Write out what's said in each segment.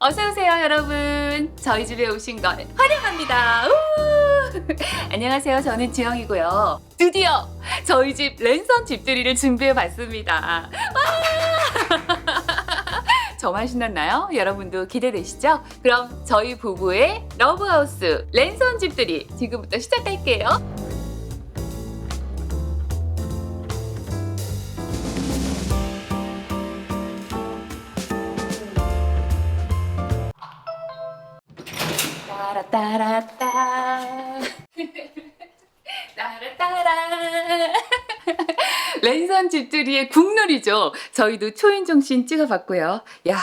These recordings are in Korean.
어서오세요, 여러분. 저희 집에 오신 걸 환영합니다. 우! 안녕하세요. 저는 지영이고요. 드디어 저희 집 랜선 집들이를 준비해 봤습니다. 와! 저만 신났나요? 여러분도 기대되시죠? 그럼 저희 부부의 러브하우스 랜선 집들이 지금부터 시작할게요. 따라따라따 따라따라 랜선 집들이의 국룰이죠. 저희도 초인종신 찍어봤고요. 야,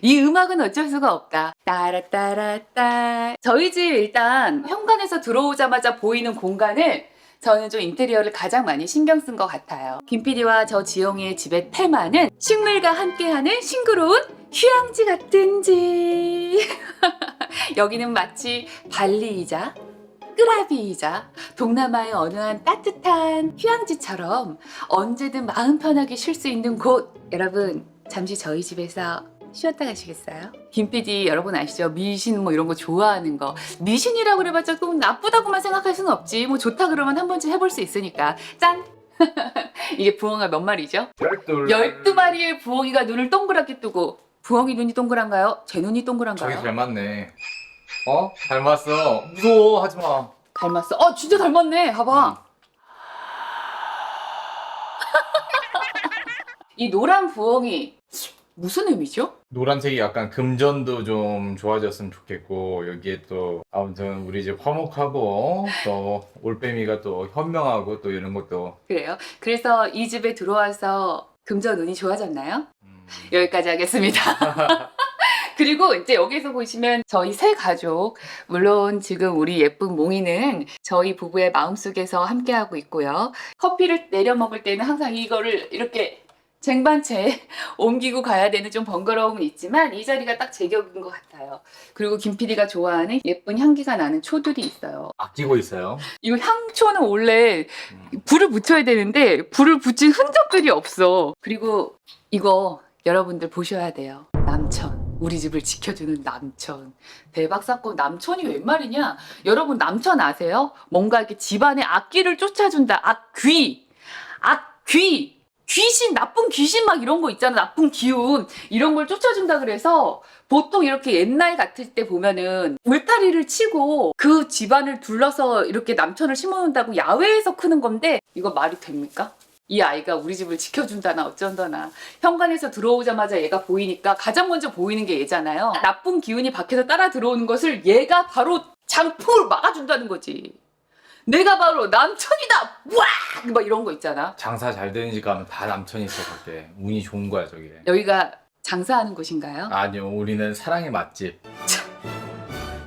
이 음악은 어쩔 수가 없다. 따라따라따. 저희 집 일단 현관에서 들어오자마자 보이는 공간을 저는 좀 인테리어를 가장 많이 신경 쓴 것 같아요. 김PD와 저 지영이의 집의 테마는 식물과 함께하는 싱그러운 휴양지 같은지. 여기는 마치 발리이자 끄라비이자 동남아의 어느 한 따뜻한 휴양지처럼 언제든 마음 편하게 쉴 수 있는 곳. 여러분, 잠시 저희 집에서 쉬었다 가시겠어요? 김PD 여러분 아시죠? 미신 뭐 이런 거 좋아하는 거. 미신이라고 그래봤자 꼭 나쁘다고만 생각할 수는 없지. 뭐 좋다 그러면 한 번쯤 해볼 수 있으니까. 짠! 이게 부엉이가 몇 마리죠? 열둘. 12마리의 부엉이가 눈을 동그랗게 뜨고 부엉이 눈이 동그란가요? 제 눈이 동그란가요? 저기 닮았네. 어? 닮았어. 무서워. 하지 마. 닮았어. 어, 진짜 닮았네. 봐봐. 이 노란 부엉이 무슨 의미죠? 노란색이 약간 금전도 좀 좋아졌으면 좋겠고 여기에 또 아무튼 우리 집 화목하고 또 올빼미가 또 현명하고 또 이런 것도 그래요. 그래서 이 집에 들어와서 금전 운이 좋아졌나요? 음, 여기까지 하겠습니다. 그리고 이제 여기서 보시면 저희 세 가족, 물론 지금 우리 예쁜 몽이는 저희 부부의 마음속에서 함께하고 있고요. 커피를 내려 먹을 때는 항상 이거를 이렇게 쟁반채 옮기고 가야 되는 좀 번거로움은 있지만 이 자리가 딱 제격인 것 같아요. 그리고 김 PD가 좋아하는 예쁜 향기가 나는 초들이 있어요. 아끼고 있어요. 이 향초는 원래 음. 불을 붙여야 되는데 불을 붙인 흔적들이 없어. 그리고 이거 여러분들 보셔야 돼요. 남천. 우리 집을 지켜주는 남천. 대박 사건. 남천이 웬 말이냐? 여러분 남천 아세요? 뭔가 이렇게 집안에 악귀를 쫓아준다. 악귀. 악귀. 귀신, 나쁜 귀신 막 이런 거 있잖아. 나쁜 기운. 이런 걸 쫓아준다 그래서 보통 이렇게 옛날 같을 때 보면은 울타리를 치고 그 집안을 둘러서 이렇게 남천을 심어놓는다고 야외에서 크는 건데 이거 말이 됩니까? 이 아이가 우리 집을 지켜준다나 어쩐다나 현관에서 들어오자마자 얘가 보이니까 가장 먼저 보이는 게 얘잖아요. 나쁜 기운이 밖에서 따라 들어오는 것을 얘가 바로 장풍으로 막아준다는 거지. 내가 바로 남천이다! 와! 막 이런 거 있잖아. 장사 잘 되는 집 가면 다 남천이 있어 밖에. 운이 좋은 거야 저게. 여기가 장사하는 곳인가요? 아니요 우리는 사랑의 맛집.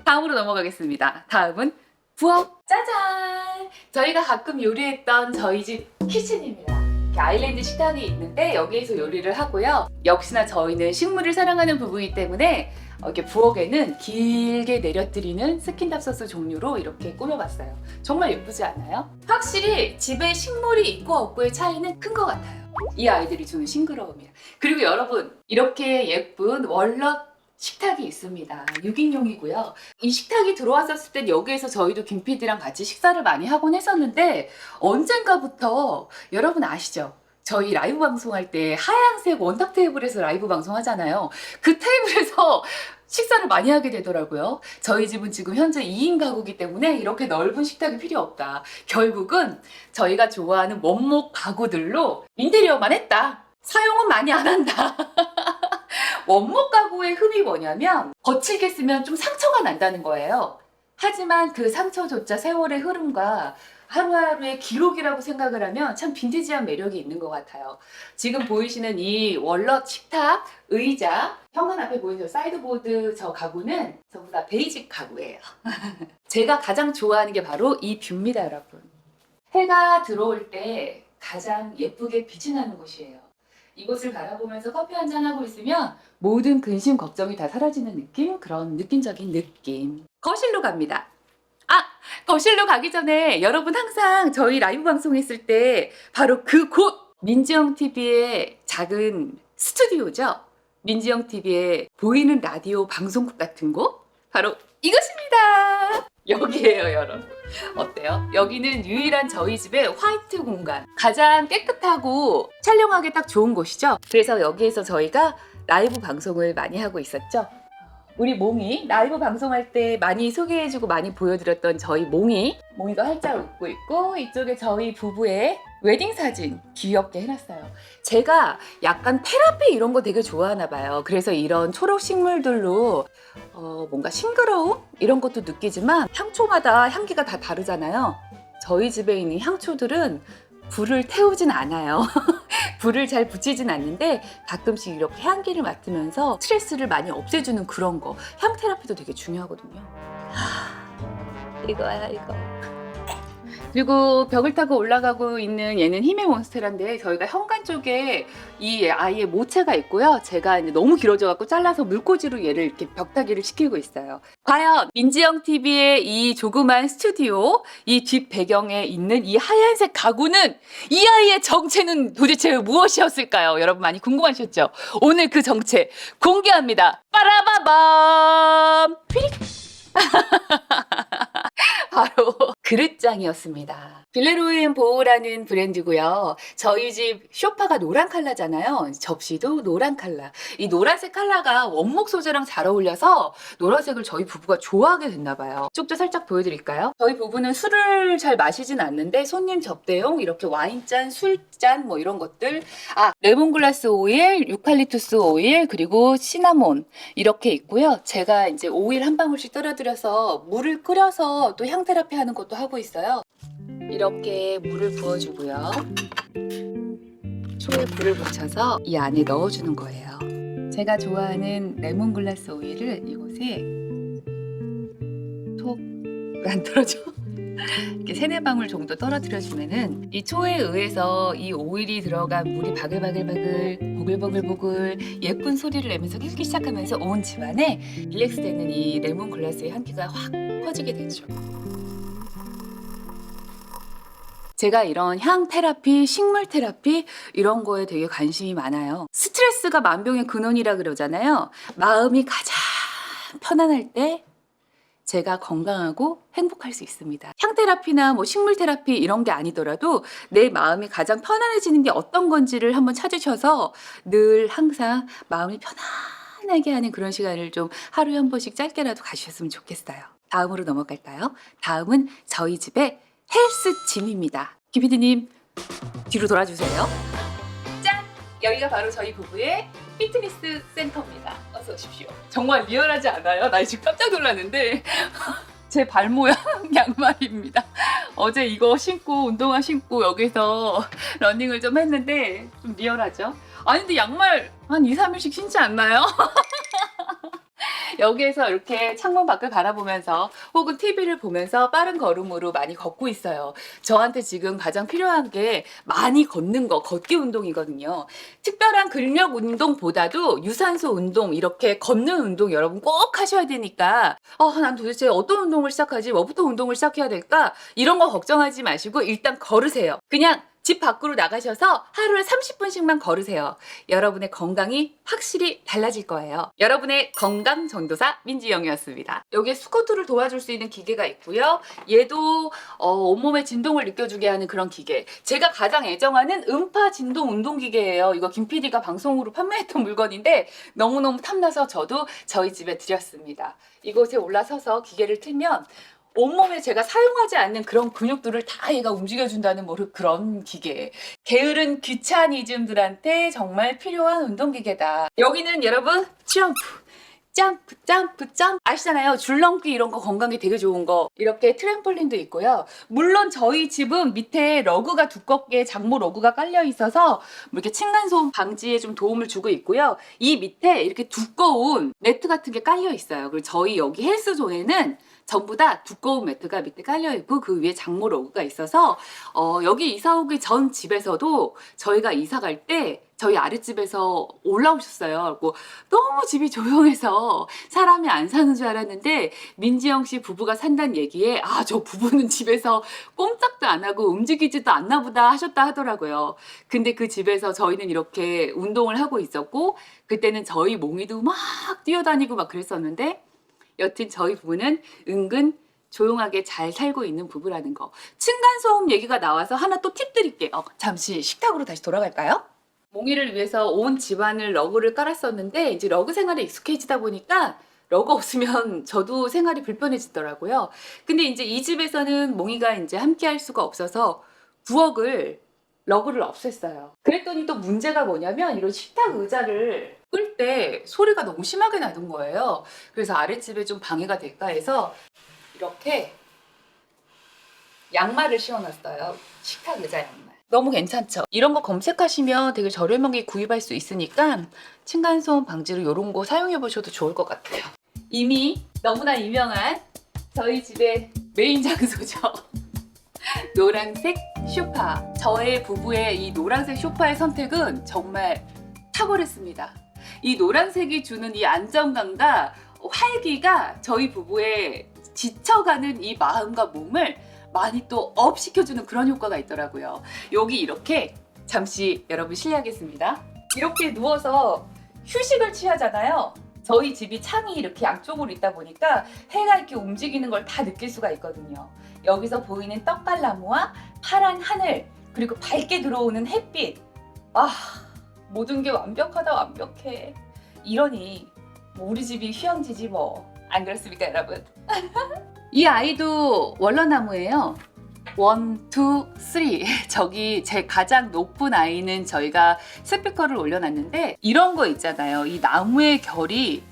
다음으로 넘어가겠습니다. 다음은 부엌 짜잔! 저희가 가끔 요리했던 저희 집 키친입니다. 이렇게 아일랜드 식당이 있는데 여기에서 요리를 하고요. 역시나 저희는 식물을 사랑하는 부부이기 때문에 어, 이렇게 부엌에는 길게 내려뜨리는 스킨답 소스 종류로 이렇게 꾸며봤어요. 정말 예쁘지 않아요? 확실히 집에 식물이 있고 없고의 차이는 큰 것 같아요. 이 아이들이 주는 싱그러움이야. 그리고 여러분 이렇게 예쁜 월넛 식탁이 있습니다. 6인용이고요. 이 식탁이 들어왔었을 땐 여기에서 저희도 김PD랑 같이 식사를 많이 하곤 했었는데 언젠가부터 여러분 아시죠? 저희 라이브 방송할 때 하얀색 원탁 테이블에서 라이브 방송하잖아요. 그 테이블에서 식사를 많이 하게 되더라고요. 저희 집은 지금 현재 2인 가구이기 때문에 이렇게 넓은 식탁이 필요 없다. 결국은 저희가 좋아하는 원목 가구들로 인테리어만 했다. 사용은 많이 안 한다. 원목 가구의 흠이 뭐냐면 거칠게 쓰면 좀 상처가 난다는 거예요. 하지만 그 상처조차 세월의 흐름과 하루하루의 기록이라고 생각을 하면 참 빈티지한 매력이 있는 것 같아요. 지금 보이시는 이 월넛 식탁, 의자, 현관 앞에 보이는 저 사이드보드 저 가구는 전부 다 베이직 가구예요. 제가 가장 좋아하는 게 바로 이 뷰입니다, 여러분. 해가 들어올 때 가장 예쁘게 빛이 나는 곳이에요. 이곳을 바라보면서 커피 한 잔 하고 있으면 모든 근심 걱정이 다 사라지는 느낌? 그런 느낌적인 느낌. 거실로 갑니다. 아, 거실로 가기 전에 여러분 항상 저희 라이브 방송 했을 때 바로 그곳 민지영 TV의 작은 스튜디오죠. 민지영 TV의 보이는 라디오 방송국 같은 곳 바로 이것입니다. 여기에요, 여러분. 어때요? 여기는 유일한 저희 집의 화이트 공간. 가장 깨끗하고 촬영하기 딱 좋은 곳이죠. 그래서 여기에서 저희가 라이브 방송을 많이 하고 있었죠. 우리 몽이 라이브 방송할 때 많이 소개해주고 많이 보여드렸던 저희 몽이 몽이가 활짝 웃고 있고 이쪽에 저희 부부의 웨딩 사진 귀엽게 해놨어요. 제가 약간 테라피 이런 거 되게 좋아하나 봐요. 그래서 이런 초록 식물들로 어, 뭔가 싱그러움 이런 것도 느끼지만 향초마다 향기가 다 다르잖아요. 저희 집에 있는 향초들은 불을 태우진 않아요. 불을 잘 붙이진 않는데 가끔씩 이렇게 향기를 맡으면서 스트레스를 많이 없애주는 그런 거. 향 테라피도 되게 중요하거든요. 하, 이거야 이거. 그리고 벽을 타고 올라가고 있는 얘는 힘의 몬스테라인데 저희가 현관 쪽에 이 아이의 모체가 있고요. 제가 이제 너무 길어져 갖고 잘라서 물꽂이로 얘를 이렇게 벽타기를 시키고 있어요. 과연 민지영 TV의 이 조그만 스튜디오 이 뒷 배경에 있는 이 하얀색 가구는 이 아이의 정체는 도대체 무엇이었을까요? 여러분 많이 궁금하셨죠? 오늘 그 정체 공개합니다. 빠라바밤! 휘릭! 바로 그릇장이었습니다. 빌레로엔 보호라는 브랜드고요. 저희 집 쇼파가 노란 컬러잖아요. 접시도 노란 컬러. 이 노란색 컬러가 원목 소재랑 잘 어울려서 노란색을 저희 부부가 좋아하게 됐나 봐요. 쪽도 살짝 보여드릴까요? 저희 부부는 술을 잘 마시진 않는데 손님 접대용 이렇게 와인잔, 술잔 뭐 이런 것들 아 레몬글라스 오일, 유칼립투스 오일 그리고 시나몬 이렇게 있고요. 제가 이제 오일 한 방울씩 떨어뜨려서 물을 끓여서 또 향 테라피 하는 것도 하고 있어요. 이렇게 물을 부어주고요. 초에 불을 붙여서 이 안에 넣어주는 거예요. 제가 좋아하는 레몬글라스 오일을 이곳에 톡안 떨어져. 이렇게 세네 방울 정도 떨어뜨려주면은 이 초에 의해서 이 오일이 들어간 물이 바글바글바글 보글보글보글 예쁜 소리를 내면서 끓기 시작하면서 온 집안에 릴렉스되는 이 레몬글라스의 향기가 확 퍼지게 되죠. 제가 이런 향 테라피, 식물 테라피 이런 거에 되게 관심이 많아요. 스트레스가 만병의 근원이라 그러잖아요. 마음이 가장 편안할 때 제가 건강하고 행복할 수 있습니다. 향 테라피나 뭐 식물 테라피 이런 게 아니더라도 내 마음이 가장 편안해지는 게 어떤 건지를 한번 찾으셔서 늘 항상 마음을 편안하게 하는 그런 시간을 좀 하루에 한 번씩 짧게라도 가셨으면 좋겠어요. 다음으로 넘어갈까요? 다음은 저희 집의 헬스짐입니다. 김PD님 뒤로 돌아주세요. 짠! 여기가 바로 저희 부부의 피트니스 센터입니다. 어서 오십시오. 정말 리얼하지 않아요? 나 지금 깜짝 놀랐는데 제 발 모양 양말입니다. 어제 이거 신고 운동화 신고 여기서 러닝을 좀 했는데 좀 리얼하죠? 아니 근데 양말 한 2, 3일씩 신지 않나요? 여기에서 이렇게 창문 밖을 바라보면서 혹은 TV를 보면서 빠른 걸음으로 많이 걷고 있어요. 저한테 지금 가장 필요한 게 많이 걷는 거, 걷기 운동이거든요. 특별한 근력 운동보다도 유산소 운동, 이렇게 걷는 운동 여러분 꼭 하셔야 되니까, 어, 난 도대체 어떤 운동을 시작하지? 뭐부터 운동을 시작해야 될까? 이런 거 걱정하지 마시고 일단 걸으세요. 그냥 집 밖으로 나가셔서 하루에 30분씩만 걸으세요. 여러분의 건강이 확실히 달라질 거예요. 여러분의 건강 전도사 민지영이었습니다. 여기에 스쿼트를 도와줄 수 있는 기계가 있고요. 얘도 어, 온몸의 진동을 느껴주게 하는 그런 기계. 제가 가장 애정하는 음파 진동 운동 기계예요. 이거 김 PD가 방송으로 판매했던 물건인데 너무너무 탐나서 저도 저희 집에 드렸습니다. 이곳에 올라서서 기계를 틀면 온몸에 제가 사용하지 않는 그런 근육들을 다 얘가 움직여준다는 뭐 그런 기계. 게으른 귀차니즘들한테 정말 필요한 운동기계다. 여기는 여러분 점프. 점프 점프 점프 아시잖아요 줄넘기 이런 거 건강에 되게 좋은 거 이렇게 트램폴린도 있고요 물론 저희 집은 밑에 러그가 두껍게 장모 러그가 깔려 있어서 뭐 이렇게 층간소음 방지에 좀 도움을 주고 있고요 이 밑에 이렇게 두꺼운 매트 같은 게 깔려 있어요 그리고 저희 여기 헬스존에는 전부 다 두꺼운 매트가 밑에 깔려 있고 그 위에 장모 로그가 있어서 어, 여기 이사 오기 전 집에서도 저희가 이사 갈 때 저희 아랫집에서 올라오셨어요. 그리고 너무 집이 조용해서 사람이 안 사는 줄 알았는데 민지영 씨 부부가 산다는 얘기에 아 저 부부는 집에서 꼼짝도 안 하고 움직이지도 않나 보다 하셨다 하더라고요. 근데 그 집에서 저희는 이렇게 운동을 하고 있었고 그때는 저희 몽이도 막 뛰어다니고 막 그랬었는데 여튼 저희 부부는 은근 조용하게 잘 살고 있는 부부라는 거. 층간소음 얘기가 나와서 하나 또 팁 드릴게요. 어, 잠시 식탁으로 다시 돌아갈까요? 몽이를 위해서 온 집안을 러그를 깔았었는데 이제 러그 생활에 익숙해지다 보니까 러그 없으면 저도 생활이 불편해지더라고요. 근데 이제 이 집에서는 몽이가 이제 함께 할 수가 없어서 부엌을 러그를 없앴어요. 그랬더니 또 문제가 뭐냐면 이런 식탁 의자를 끌 때 소리가 너무 심하게 나는 거예요. 그래서 아랫집에 좀 방해가 될까 해서 이렇게 양말을 씌워놨어요. 식탁 의자 양말. 너무 괜찮죠? 이런 거 검색하시면 되게 저렴하게 구입할 수 있으니까 층간소음 방지로 이런 거 사용해 보셔도 좋을 것 같아요. 이미 너무나 유명한 저희 집의 메인 장소죠. 노란색 쇼파. 저의 부부의 이 노란색 쇼파의 선택은 정말 탁월했습니다. 이 노란색이 주는 이 안정감과 활기가 저희 부부의 지쳐가는 이 마음과 몸을 많이 또 업 시켜주는 그런 효과가 있더라고요. 여기 이렇게 잠시 여러분 실례하겠습니다. 이렇게 누워서 휴식을 취하잖아요. 저희 집이 창이 이렇게 양쪽으로 있다 보니까 해가 이렇게 움직이는 걸 다 느낄 수가 있거든요. 여기서 보이는 떡갈나무와 파란 하늘 그리고 밝게 들어오는 햇빛 아 모든 게 완벽하다 완벽해 이러니 뭐 우리 집이 휴양지지 뭐 안 그렇습니까 여러분? 이 아이도 월러나무예요. 원, 투, 쓰리. 저기 제 가장 높은 아이는 저희가 스피커를 올려놨는데 이런 거 있잖아요. 이 나무의 결이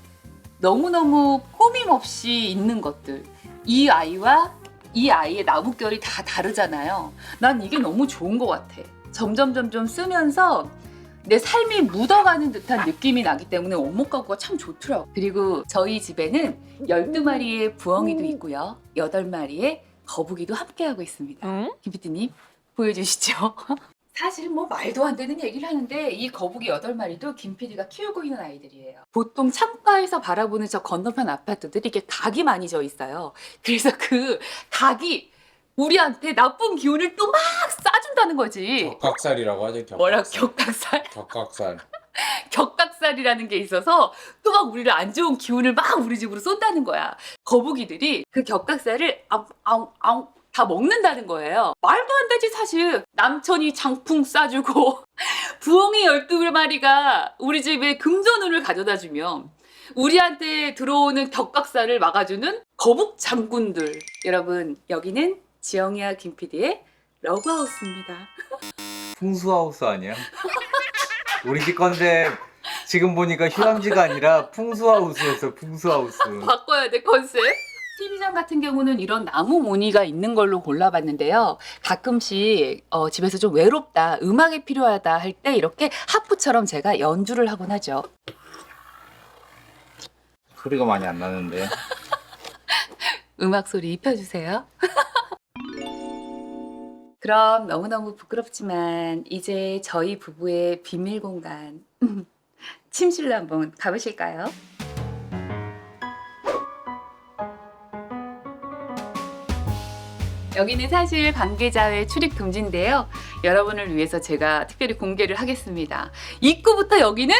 너무너무 꾸밈없이 있는 것들. 이 아이와 이 아이의 나무결이 다 다르잖아요. 난 이게 너무 좋은 것 같아. 점점 점점 쓰면서 내 삶이 묻어가는 듯한 느낌이 나기 때문에 원목 가구가 참 좋더라고. 그리고 저희 집에는 12마리의 부엉이도 있고요. 8마리의 거북이도 함께하고 있습니다. 김PD님 보여주시죠. 사실 뭐 말도 안 되는 얘기를 하는데 이 거북이 8마리도 김PD가 키우고 있는 아이들이에요. 보통 창가에서 바라보는 저 건너편 아파트들이 이게 각이 많이 져 있어요. 그래서 그 각이 우리한테 나쁜 기운을 또 막 싸준다는 거지. 격각살이라고 하죠. 격각살. 뭐라 격각살? 격각살. 격각살이라는 게 있어서 또 막 우리를 안 좋은 기운을 막 우리 집으로 쏜다는 거야. 거북이들이 그 격각살을 아웅아웅 다 먹는다는 거예요. 말도 안 되지 사실. 남천이 장풍 쏴주고 부엉이 12마리가 우리 집에 금전운을 가져다 주면 우리한테 들어오는 격각살을 막아주는 거북 장군들. 여러분 여기는 지영이와 김PD의 러브하우스입니다. 풍수하우스 아니야? 우리 집 건데 지금 보니까 휴양지가 아니라 풍수하우스였어. 풍수하우스. 바꿔야 돼 컨셉. TV장 같은 경우는 이런 나무 무늬가 있는 걸로 골라봤는데요. 가끔씩 어, 집에서 좀 외롭다, 음악이 필요하다 할 때 이렇게 하프처럼 제가 연주를 하곤 하죠. 소리가 많이 안 나는데. 음악 소리 입혀주세요. 그럼 너무너무 부끄럽지만 이제 저희 부부의 비밀 공간 침실로 한번 가보실까요? 여기는 사실 관계자의 출입 금지인데요. 여러분을 위해서 제가 특별히 공개를 하겠습니다. 입구부터 여기는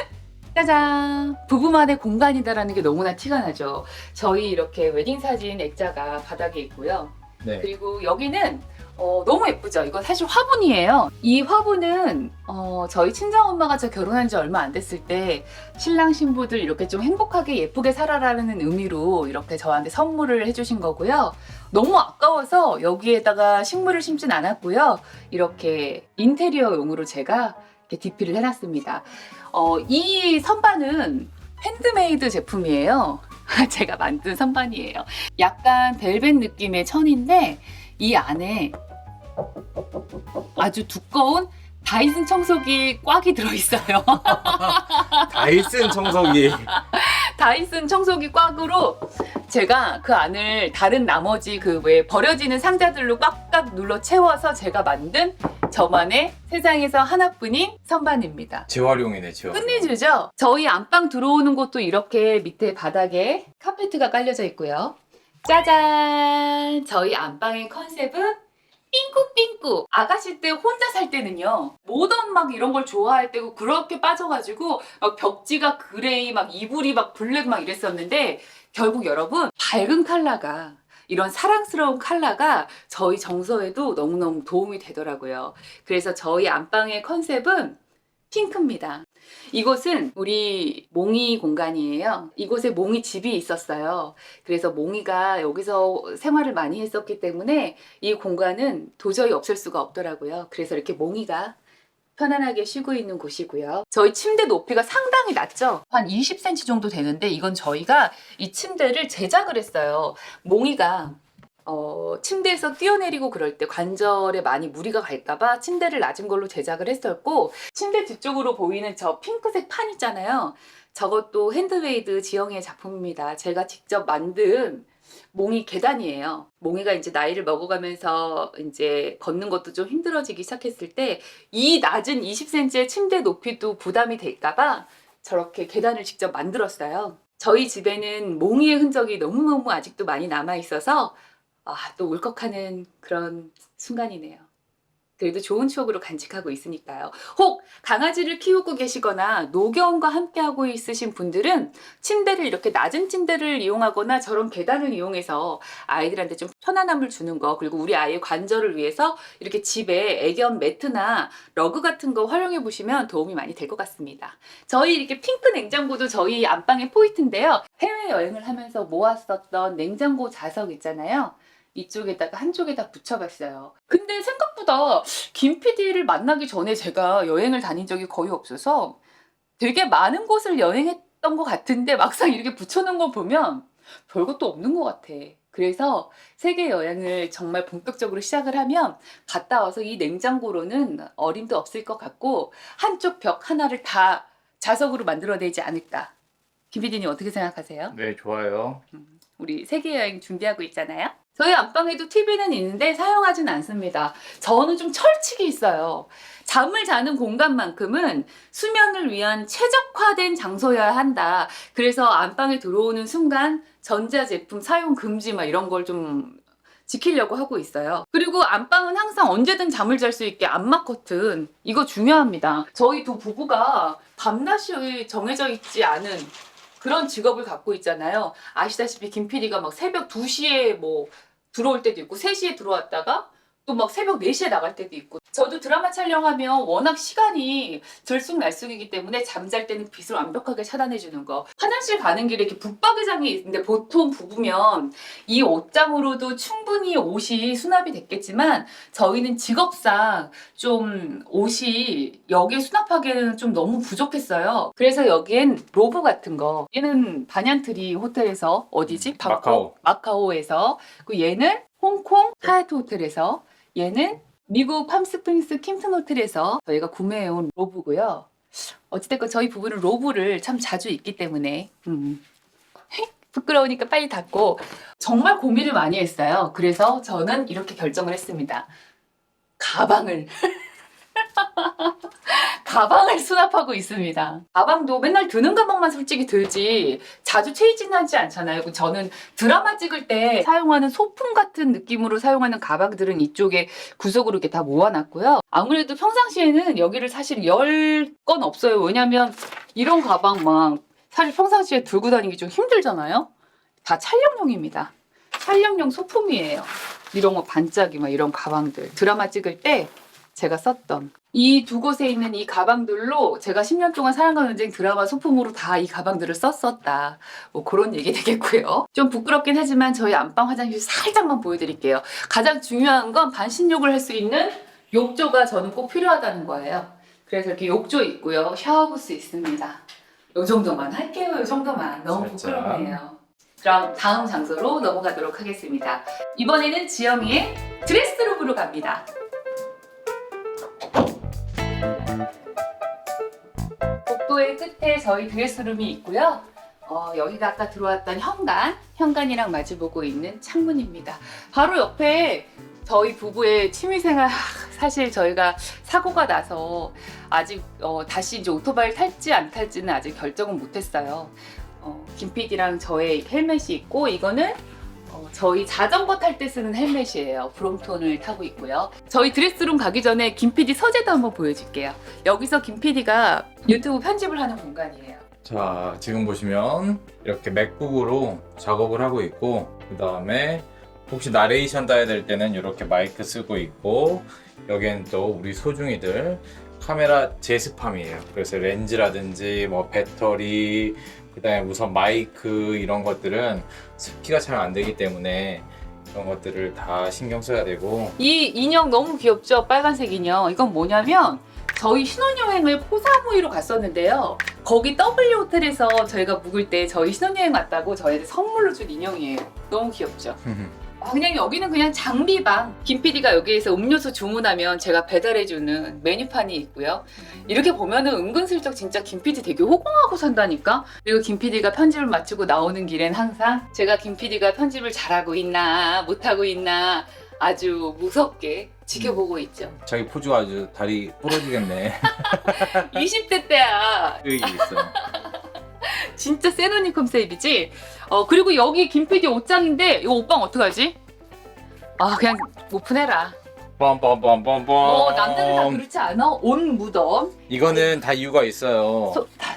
짜잔! 부부만의 공간이다라는 게 너무나 티가 나죠. 저희 이렇게 웨딩 사진 액자가 바닥에 있고요. 네. 그리고 여기는 어, 너무 예쁘죠? 이건 사실 화분이에요. 이 화분은 어, 저희 친정 엄마가 저 결혼한 지 얼마 안 됐을 때 신랑 신부들 이렇게 좀 행복하게 예쁘게 살아라는 의미로 이렇게 저한테 선물을 해주신 거고요. 너무 아까워서 여기에다가 식물을 심진 않았고요. 이렇게 인테리어용으로 제가 이렇게 DP를 해놨습니다. 어, 이 선반은 핸드메이드 제품이에요. 제가 만든 선반이에요. 약간 벨벳 느낌의 천인데 이 안에 아주 두꺼운 다이슨 청소기 꽉이 들어있어요. 다이슨 청소기. 다이슨 청소기 꽉으로 제가 그 안을 다른 나머지 그 왜 버려지는 상자들로 꽉꽉 눌러 채워서 제가 만든 저만의 세상에서 하나뿐인 선반입니다. 재활용이네 재활용. 끝내주죠? 저희 안방 들어오는 곳도 이렇게 밑에 바닥에 카페트가 깔려져 있고요. 짜잔! 저희 안방의 컨셉은 삥꾸삥꾸. 아가씨 때 혼자 살 때는요. 모던 막 이런 걸 좋아할 때고 그렇게 빠져가지고 막 벽지가 그레이 막 이불이 막 블랙 막 이랬었는데 결국 여러분 밝은 컬러가 이런 사랑스러운 컬러가 저희 정서에도 너무너무 도움이 되더라고요. 그래서 저희 안방의 컨셉은 핑크입니다. 이곳은 우리 몽이 공간이에요. 이곳에 몽이 집이 있었어요. 그래서 몽이가 여기서 생활을 많이 했었기 때문에 이 공간은 도저히 없을 수가 없더라고요. 그래서 이렇게 몽이가 편안하게 쉬고 있는 곳이고요. 저희 침대 높이가 상당히 낮죠? 한 20cm 정도 되는데 이건 저희가 이 침대를 제작을 했어요. 몽이가 어, 침대에서 뛰어내리고 그럴 때 관절에 많이 무리가 갈까봐 침대를 낮은 걸로 제작을 했었고 침대 뒤쪽으로 보이는 저 핑크색 판 있잖아요. 저것도 핸드메이드 지영이의 작품입니다. 제가 직접 만든 몽이 계단이에요. 몽이가 이제 나이를 먹어가면서 이제 걷는 것도 좀 힘들어지기 시작했을 때 이 낮은 20cm의 침대 높이도 부담이 될까봐 저렇게 계단을 직접 만들었어요. 저희 집에는 몽이의 흔적이 너무너무 아직도 많이 남아 있어서 아, 또 울컥하는 그런 순간이네요. 그래도 좋은 추억으로 간직하고 있으니까요. 혹 강아지를 키우고 계시거나 노견과 함께하고 있으신 분들은 침대를 이렇게 낮은 침대를 이용하거나 저런 계단을 이용해서 아이들한테 좀 편안함을 주는 거 그리고 우리 아이의 관절을 위해서 이렇게 집에 애견 매트나 러그 같은 거 활용해 보시면 도움이 많이 될 것 같습니다. 저희 이렇게 핑크 냉장고도 저희 안방의 포인트인데요. 해외 여행을 하면서 모았었던 냉장고 자석 있잖아요. 이쪽에다가 한쪽에다 붙여봤어요. 근데 생각보다 김 PD를 만나기 전에 제가 여행을 다닌 적이 거의 없어서 되게 많은 곳을 여행했던 것 같은데 막상 이렇게 붙여놓은 거 보면 별것도 없는 것 같아. 그래서 세계 여행을 정말 본격적으로 시작을 하면 갔다 와서 이 냉장고로는 어림도 없을 것 같고 한쪽 벽 하나를 다 자석으로 만들어내지 않을까. 김 PD님 어떻게 생각하세요? 네 좋아요. 우리 세계 여행 준비하고 있잖아요. 저희 안방에도 TV는 있는데 사용하진 않습니다. 저는 좀 철칙이 있어요. 잠을 자는 공간만큼은 수면을 위한 최적화된 장소여야 한다. 그래서 안방에 들어오는 순간 전자제품 사용 금지 막 이런 걸 좀 지키려고 하고 있어요. 그리고 안방은 항상 언제든 잠을 잘 수 있게 안마 커튼 이거 중요합니다. 저희 두 부부가 밤낮이 정해져 있지 않은 그런 직업을 갖고 있잖아요. 아시다시피 김 PD가 막 새벽 2시에 뭐 들어올 때도 있고 3시에 들어왔다가 또 막 새벽 4시에 나갈 때도 있고 저도 드라마 촬영하면 워낙 시간이 들쑥날쑥이기 때문에 잠잘 때는 빛을 완벽하게 차단해 주는 거 화장실 가는 길에 이렇게 붙박이장이 있는데 보통 부부면 이 옷장으로도 충분히 옷이 수납이 됐겠지만 저희는 직업상 좀 옷이 여기에 수납하기에는 좀 너무 부족했어요. 그래서 여기엔 로브 같은 거. 얘는 반얀트리 호텔에서 어디지? 마카오. 마카오에서. 그 얘는 홍콩 하얏트 호텔에서. 얘는 미국 팜스프링스 킴튼 호텔에서 저희가 구매해온 로브고요. 어찌됐건 저희 부부는 로브를 참 자주 입기 때문에 음. 부끄러우니까 빨리 닫고 정말 고민을 많이 했어요. 그래서 저는 이렇게 결정을 했습니다. 가방을 가방을 수납하고 있습니다. 가방도 맨날 드는 가방만 솔직히 들지 자주 체이진하지 않잖아요. 저는 드라마 찍을 때 사용하는 소품 같은 느낌으로 사용하는 가방들은 이쪽에 구석으로 이렇게 다 모아놨고요. 아무래도 평상시에는 여기를 사실 열 건 없어요. 왜냐면 이런 가방만 사실 평상시에 들고 다니기 좀 힘들잖아요. 다 촬영용입니다. 촬영용 소품이에요. 이런 거 반짝이 막 이런 가방들 드라마 찍을 때 제가 썼던 이 두 곳에 있는 이 가방들로 제가 10년 동안 사랑과 전쟁 드라마 소품으로 다 이 가방들을 썼었다. 뭐 그런 얘기 되겠고요. 좀 부끄럽긴 하지만 저희 안방 화장실 살짝만 보여드릴게요. 가장 중요한 건 반신욕을 할 수 있는 욕조가 저는 꼭 필요하다는 거예요. 그래서 이렇게 욕조 있고요. 샤워부스 있습니다. 요 정도만 할게요. 요 정도만. 너무 살짝. 부끄럽네요. 그럼 다음 장소로 넘어가도록 하겠습니다. 이번에는 지영이의 드레스룸으로 갑니다. 복도의 끝에 저희 드레스룸이 있고요. 어, 여기가 아까 들어왔던 현관, 현관이랑 마주보고 있는 창문입니다. 바로 옆에 저희 부부의 취미생활 하, 사실 저희가 사고가 나서 아직 어, 다시 이제 오토바이를 탈지 안 탈지는 아직 결정은 못했어요. 어, 김 PD랑 저의 헬멧이 있고 이거는 어, 저희 자전거 탈 때 쓰는 헬멧이에요. 브롬톤을 타고 있고요. 저희 드레스룸 가기 전에 김 PD 서재도 한번 보여줄게요. 여기서 김 PD가 유튜브 편집을 하는 공간이에요. 자, 지금 보시면 이렇게 맥북으로 작업을 하고 있고 그 다음에 혹시 나레이션 따야 될 때는 이렇게 마이크 쓰고 있고 여기는 또 우리 소중이들 카메라 제습함이에요. 그래서 렌즈라든지 뭐 배터리 그 다음에 우선 마이크 이런 것들은 습기가 잘 안 되기 때문에 이런 것들을 다 신경 써야 되고 이 인형 너무 귀엽죠? 빨간색 인형. 이건 뭐냐면 저희 신혼여행을 포사무이로 갔었는데요. 거기 W 호텔에서 저희가 묵을 때 저희 신혼여행 왔다고 저희한테 선물로 준 인형이에요. 너무 귀엽죠? 아, 그냥 여기는 그냥 장비방. 김 PD가 여기에서 음료수 주문하면 제가 배달해주는 메뉴판이 있고요. 이렇게 보면은 은근슬쩍 진짜 김 PD 되게 호강하고 산다니까? 그리고 김 PD가 편집을 마치고 나오는 길엔 항상 제가 김 PD가 편집을 잘하고 있나, 못하고 있나 아주 무섭게 지켜보고 있죠. 자기 포즈가 아주 다리 부러지겠네. 20대 때야. 그 얘기 있어. 진짜 세노니 컨셉이지? 어, 그리고 여기 김 PD 옷장인데 이거 옷방 어떡하지? 아, 그냥 오픈해라. 빰빰빰빰빰. 뭐 남자들 다 그렇지 않아? 옷 무덤. 이거는 다 이유가 있어요. 소, 다,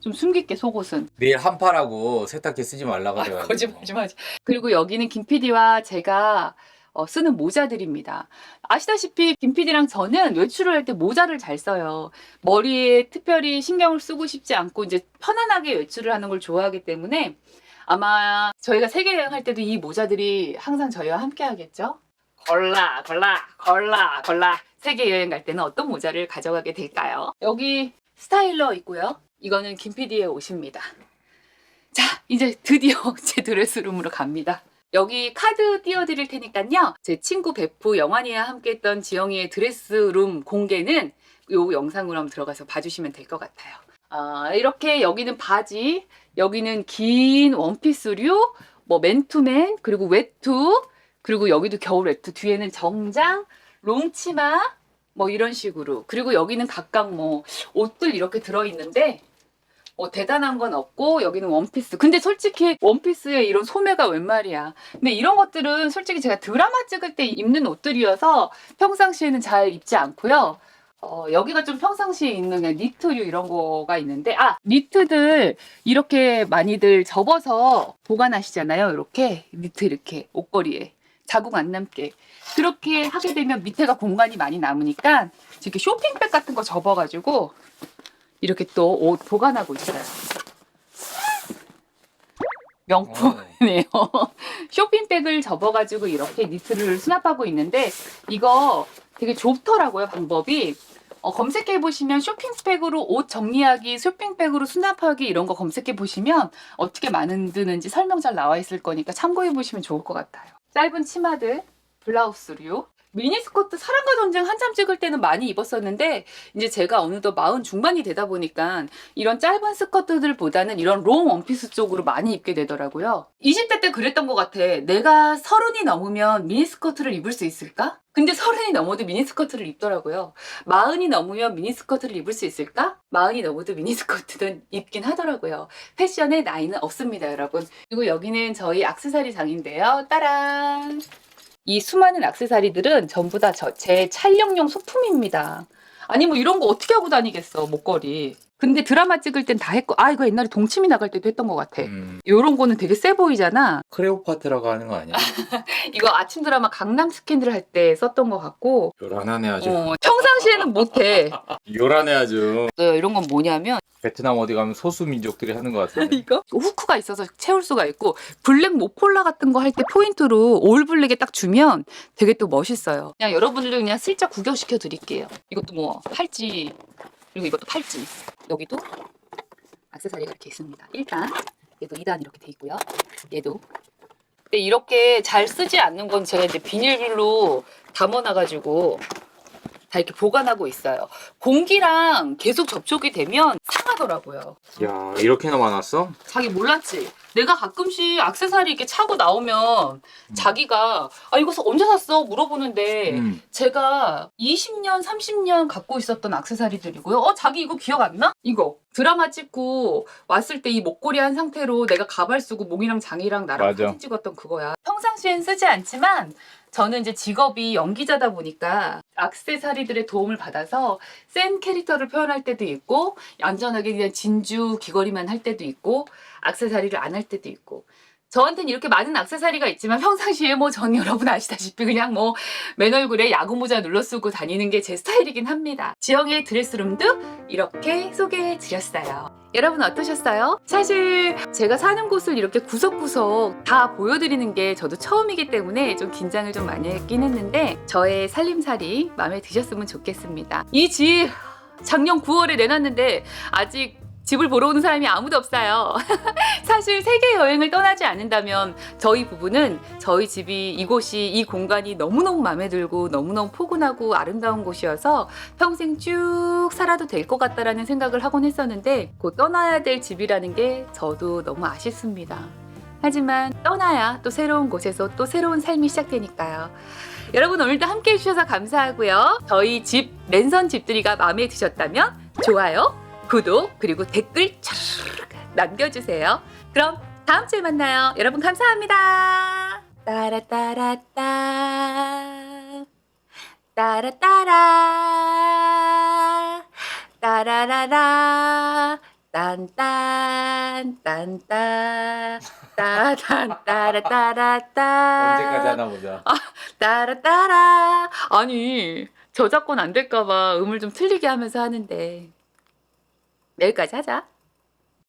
좀 숨길게 속옷은. 내일 한파라고 세탁기 쓰지 말라 아, 그래가지고. 거짓말 좀 하지. 그리고 여기는 김 PD와 제가 어, 쓰는 모자들입니다. 아시다시피 김 PD랑 저는 외출을 할 때 모자를 잘 써요. 머리에 특별히 신경을 쓰고 싶지 않고 이제 편안하게 외출을 하는 걸 좋아하기 때문에 아마 저희가 세계 여행할 때도 이 모자들이 항상 저희와 함께 하겠죠? 골라, 골라, 골라, 골라. 세계 여행 갈 때는 어떤 모자를 가져가게 될까요? 여기 스타일러 있고요. 이거는 김 PD의 옷입니다. 자, 이제 드디어 제 드레스룸으로 갑니다. 여기 카드 띄워드릴 테니까요. 제 친구 베프 영환이와 함께 했던 지영이의 드레스룸 공개는 요 영상으로 한번 들어가서 봐주시면 될 것 같아요. 아, 이렇게 여기는 바지, 여기는 긴 원피스류, 뭐 맨투맨, 그리고 외투, 그리고 여기도 겨울 외투, 뒤에는 정장, 롱치마, 뭐 이런 식으로. 그리고 여기는 각각 뭐 옷들 이렇게 들어있는데, 뭐 대단한 건 없고 여기는 원피스. 근데 솔직히 원피스에 이런 소매가 웬 말이야. 근데 이런 것들은 솔직히 제가 드라마 찍을 때 입는 옷들이어서 평상시에는 잘 입지 않고요. 어, 여기가 좀 평상시에 그냥 니트류 이런 거가 있는데 아 니트들 이렇게 많이들 접어서 보관하시잖아요. 이렇게 니트 이렇게 옷걸이에 자국 안 남게 그렇게 하게 되면 밑에가 공간이 많이 남으니까 이렇게 쇼핑백 같은 거 접어가지고 이렇게 또 옷 보관하고 있어요. 명품이네요. 쇼핑백을 접어가지고 이렇게 니트를 수납하고 있는데 이거 되게 좋더라고요 방법이. 어, 검색해 보시면 쇼핑백으로 옷 정리하기, 쇼핑백으로 수납하기 이런 거 검색해 보시면 어떻게 만드는지 설명 잘 나와 있을 거니까 참고해 보시면 좋을 것 같아요. 짧은 치마들, 블라우스류, 미니스커트 사랑과 전쟁 한참 찍을 때는 많이 입었었는데 이제 제가 어느덧 마흔 중반이 되다 보니까 이런 짧은 스커트들보다는 이런 롱 원피스 쪽으로 많이 입게 되더라고요. 20대 때 그랬던 것 같아. 내가 서른이 넘으면 미니스커트를 입을 수 있을까? 근데 서른이 넘어도 미니스커트를 입더라고요. 마흔이 넘으면 미니스커트를 입을 수 있을까? 마흔이 넘어도 미니스커트는 입긴 하더라고요. 패션에 나이는 없습니다, 여러분. 그리고 여기는 저희 악세사리 장인데요. 따란! 이 수많은 악세사리들은 전부 다 제 촬영용 소품입니다. 아니 뭐 이런 거 어떻게 하고 다니겠어 목걸이. 근데 드라마 찍을 땐 다 했고 아 이거 옛날에 동치미 나갈 때도 했던 것 같아. 음, 요런 거는 되게 세 보이잖아. 크레오파트라고 하는 거 아니야? 이거 아침 드라마 강남 스캔들 할 때 썼던 것 같고 요란하네 아주. 어, 평상시에는 못해. 요란해 아주. 어, 이런 건 뭐냐면 베트남 어디 가면 소수 민족들이 하는 것 같은데. 이거 후크가 있어서 채울 수가 있고 블랙 모폴라 같은 거 할 때 포인트로 올 블랙에 딱 주면 되게 또 멋있어요. 그냥 여러분들 그냥 슬쩍 구경시켜 드릴게요. 이것도 뭐 팔찌 그리고 이것도 팔찌. 여기도 액세서리가 이렇게 있습니다. 1단, 얘도 2단 이렇게 돼 있고요. 얘도. 근데 이렇게 잘 쓰지 않는 건 제가 이제 비닐로 담아놔가지고 다 이렇게 보관하고 있어요. 공기랑 계속 접촉이 되면 상하더라고요. 하더라고요. 야 이렇게나 많았어? 자기 몰랐지? 내가 가끔씩 악세사리 이렇게 차고 나오면 자기가 아 이거 언제 샀어? 물어보는데 음. 제가 20년, 30년 갖고 있었던 악세사리들이고요. 어, 자기 이거 기억 안 나? 이거. 드라마 찍고 왔을 때 이 목걸이 한 상태로 내가 가발 쓰고 몽이랑 장이랑 나랑 맞아. 사진 찍었던 그거야. 평상시엔 쓰지 않지만 저는 이제 직업이 연기자다 보니까 악세사리들의 도움을 받아서 센 캐릭터를 표현할 때도 있고 얌전하게 그냥 진주 귀걸이만 할 때도 있고 악세사리를 안 할 때도 있고 저한테는 이렇게 많은 악세사리가 있지만 평상시에 뭐 전 여러분 아시다시피 그냥 뭐 맨 얼굴에 야구 모자 눌러 쓰고 다니는 게 제 스타일이긴 합니다. 지영의 드레스룸도 이렇게 소개해 드렸어요. 여러분 어떠셨어요? 사실 제가 사는 곳을 이렇게 구석구석 다 보여드리는 게 저도 처음이기 때문에 좀 긴장을 좀 많이 했긴 했는데 저의 살림살이 마음에 드셨으면 좋겠습니다. 이 집 작년 9월에 내놨는데 아직 집을 보러 오는 사람이 아무도 없어요. 사실 세계 여행을 떠나지 않는다면 저희 부부는 저희 집이 이곳이 이 공간이 너무너무 마음에 들고 너무너무 포근하고 아름다운 곳이어서 평생 쭉 살아도 될 것 같다라는 생각을 하곤 했었는데 곧 떠나야 될 집이라는 게 저도 너무 아쉽습니다. 하지만 떠나야 또 새로운 곳에서 또 새로운 삶이 시작되니까요. 여러분 오늘도 함께 해주셔서 감사하고요. 저희 집 랜선 집들이가 마음에 드셨다면 좋아요, 구독 그리고 댓글 차르르 남겨주세요. 그럼 다음 주에 만나요. 여러분 감사합니다. 따라따라따 따라따라 따라라라 딴딴 딴딴 따단 따라따라따 언제까지 하나 보자. 따라따라 아니 저작권 안 될까봐 음을 좀 틀리게 하면서 하는데 내일까지 하자